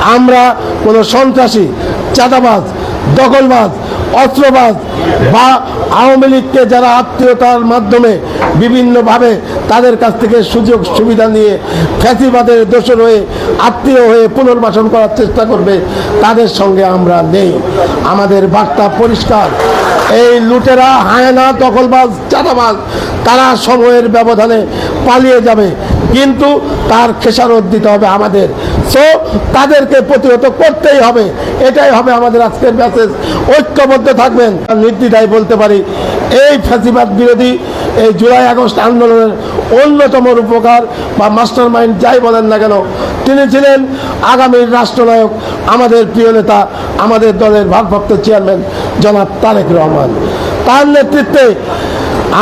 আমরা কোনো সন্ত্রাসী, চাঁদাবাজ, দখলবাজ, অস্ত্রবাজ বা আওয়ামী লীগকে যারা আত্মীয়তার মাধ্যমে বিভিন্নভাবে তাদের কাছ থেকে সুযোগ সুবিধা নিয়ে ফ্যাসিবাদের দোষর হয়ে, আত্মীয় হয়ে পুনর্বাসন করার চেষ্টা করবে, তাদের সঙ্গে আমরা নেই। আমাদের বার্তা পরিষ্কার। এই লুটেরা হায়না, দখলবাজ, চাঁদাবাজ তারা সময়ের ব্যবধানে পালিয়ে যাবে, কিন্তু তার খেসারত দিতে হবে আমাদের। সো তাদেরকে প্রতিহত করতেই হবে। এটাই হবে আমাদের আজকের মেসেজ ঐক্যবদ্ধ থাকবেন। নির্দ্বিধায় বলতে পারি, এই ফ্যাসিবাদ বিরোধী এই জুলাই আগস্ট আন্দোলনের অন্যতম রূপকার বা মাস্টার মাইন্ড যাই বলেন না কেন, তিনি ছিলেন আগামীর রাষ্ট্রনায়ক, আমাদের প্রিয় নেতা, আমাদের দলের ভারপ্রাপ্ত চেয়ারম্যান জনাব তারেক রহমান। তার নেতৃত্বে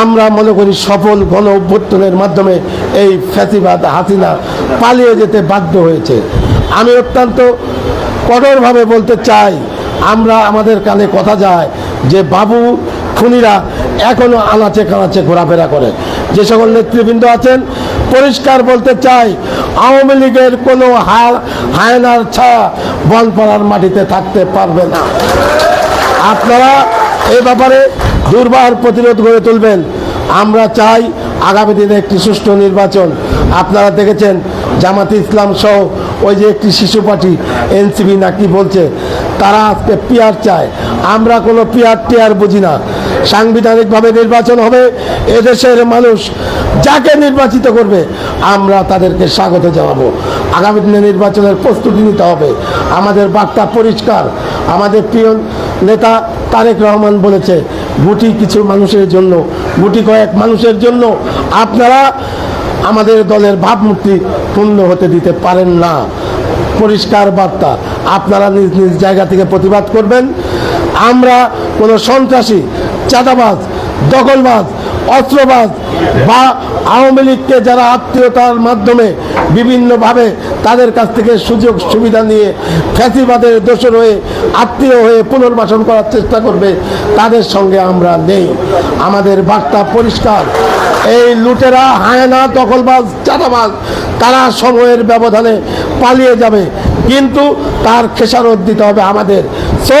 আমরা মনে করি সফল গণ অভ্যুত্থানের মাধ্যমে এই ফ্যাসিবাদ হাসিনা পালিয়ে যেতে বাধ্য হয়েছে। আমি অত্যন্ত কঠোরভাবে বলতে চাই, আমরা আমাদের কানে কথা যায় যে বাবু, খুনিরা এখনও আনাচে কানাচে ঘোরাফেরা করে। যে সকল নেতৃবৃন্দ আছেন, পরিষ্কার বলতে চাই, আওয়ামী লীগের কোনো হার, হায়নার ছায়া বনপাড়ার মাটিতে থাকতে পারবে না। আপনারা এ ব্যাপারে দুর্বার প্রতিরোধ গড়ে তুলবেন। আমরা চাই আগামী দিনে একটি সুষ্ঠু নির্বাচন। আপনারা দেখেছেন জামাত ইসলাম সহ ওই যে একটি শিশু পার্টি এনসিবি নাকি বলছে, তারা আজকে পিয়ার চায়। আমরা কোনো পিয়ার টিয়ার বুঝি না। সাংবিধানিকভাবে নির্বাচন হবে, এদেশের মানুষ যাকে নির্বাচিত করবে, আমরা তাদেরকে স্বাগত জানাব। আগামী দিনে নির্বাচনের প্রস্তুতি নিতে হবে। আমাদের বার্তা পরিষ্কার। আমাদের প্রিয় নেতা তারেক রহমান বলেছে, গুটি কিছু মানুষের জন্য, গুটি কয়েক মানুষের জন্য আপনারা আমাদের দলের ভাবমূর্তি পূর্ণ হতে দিতে পারেন না। পরিষ্কার বার্তা, আপনারা নিজ নিজ জায়গা থেকে প্রতিবাদ করবেন। আমরা কোনো সন্ত্রাসী, চাঁদাবাজ, দখলবাজ অস্ত্রবাজ বা আওয়ামী লীগকে যারা আত্মীয়তার মাধ্যমে বিভিন্নভাবে তাদের কাছ থেকে সুযোগ সুবিধা নিয়ে ফ্যাসিবাদের দোষর হয়ে আত্মীয় হয়ে পুনর্বাসন করার চেষ্টা করবে, তাদের সঙ্গে আমরা নেই। আমাদের বার্তা পরিষ্কার। এই লুটেরা হায়না, দখলবাজ, চাঁদাবাজ, তারা সময়ের ব্যবধানে পালিয়ে যাবে। কিন্তু তার খেসারত দিতে হবে আমাদের। সো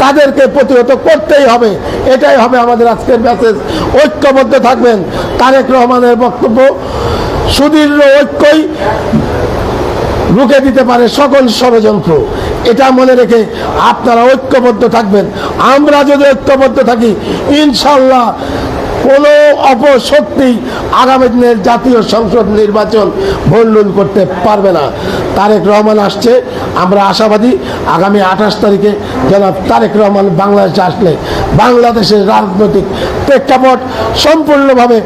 তাদেরকে প্রতিহত করতেই হবে। এটাই হবে আমাদের আজকের মেসেজ ঐক্যবদ্ধ থাকবেন। তারেক রহমানের বক্তব্য সুদীর্ঘ ঐক্যই রুখে দিতে পারে সকল ষড়যন্ত্র। এটা মনে রেখে আপনারা ঐক্যবদ্ধ থাকবেন। আমরা যদি ঐক্যবদ্ধ থাকি ইনশাল্লাহ কোনো অপশক্তি আগামী দিনের জাতীয় সংসদ নির্বাচন ভণ্ডুল করতে পারবে না। তারেক রহমান আসছে। আমরা আশাবাদী আগামী আঠাশ তারিখে যেন তারেক রহমান বাংলাদেশে আসলে বাংলাদেশের রাজনৈতিক প্রেক্ষাপট সম্পূর্ণভাবে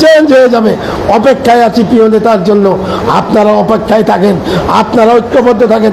চেঞ্জ হয়ে যাবে। অপেক্ষায় আছি প্রিয় নেতার জন্য। আপনারা অপেক্ষায় থাকেন, আপনারা ঐক্যবদ্ধ থাকেন।